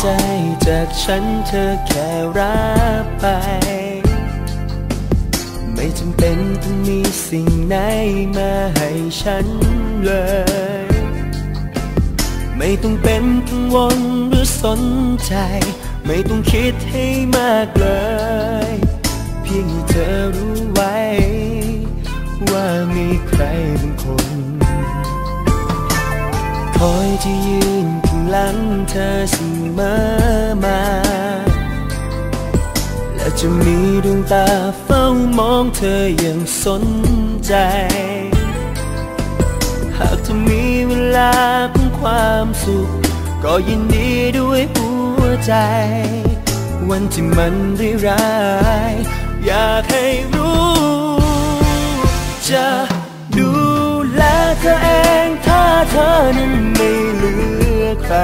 ใจจากฉันเธอแค่รับไป ไม่จำเป็นต้องมีสิ่งไหนมาให้ฉันเลย ไม่ต้องเป็นกังวลหรือสนใจ ไม่ต้องคิดให้มากเลย เพียงให้เธอรู้ไว้ ว่ามีใครบางคน อยจะยืนข้างหลังเธอเสมอมา และจะมีดวงตาเฝ้ามองเธออย่างสนใจ หากจะมีเวลาของความสุข ก็ยินดีด้วยหัวใจ วันที่มันได้ร้าย อยากให้รู้ นั้นไม่เหลือใคร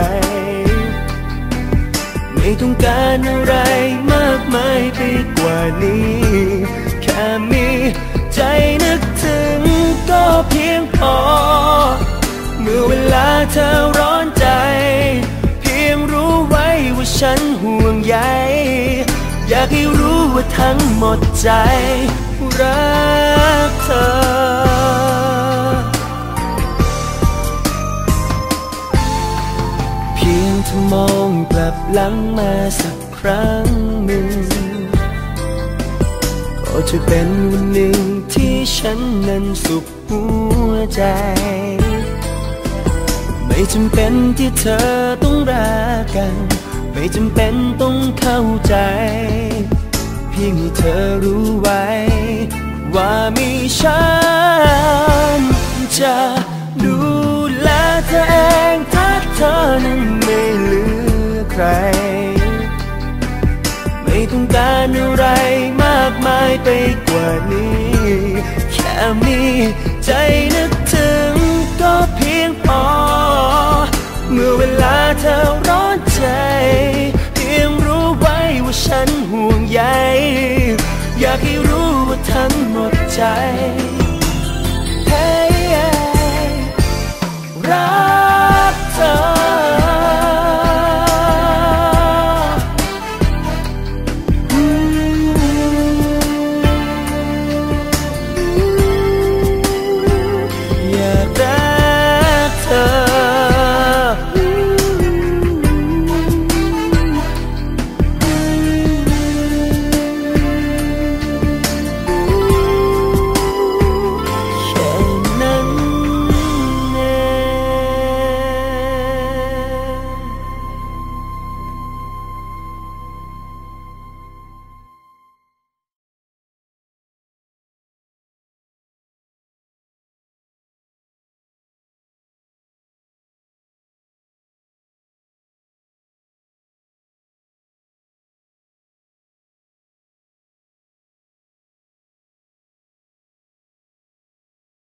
ไม่ต้องการอะไรมากมายไปกว่านี้ แค่มีใจนึกถึงก็เพียงพอ เมื่อเวลาเธอร้อนใจ เพียงรู้ไว้ว่าฉันห่วงใยอยากให้รู้ว่าทั้งหมดใจ รักเธอ เพียงเธอมองกลับหลังมาสักครั้งหนึ่งก็จะเป็นวันหนึ่งที่ฉันนั้นสุขหัวใจ ไม่จำเป็นที่เธอต้องรักกัน ไม่จำเป็นต้องเข้าใจ เพียงให้เธอรู้ไว้ ว่ามีฉัน ไม่ต้องการอะไรมากมายไปกว่านี้ แค่มีใจนึกถึงก็เพียงพอ เมื่อเวลาเธอร้อนใจ เพียงรู้ไว้ว่าฉันห่วงใย อยากให้รู้ว่าทั้งหมดใจ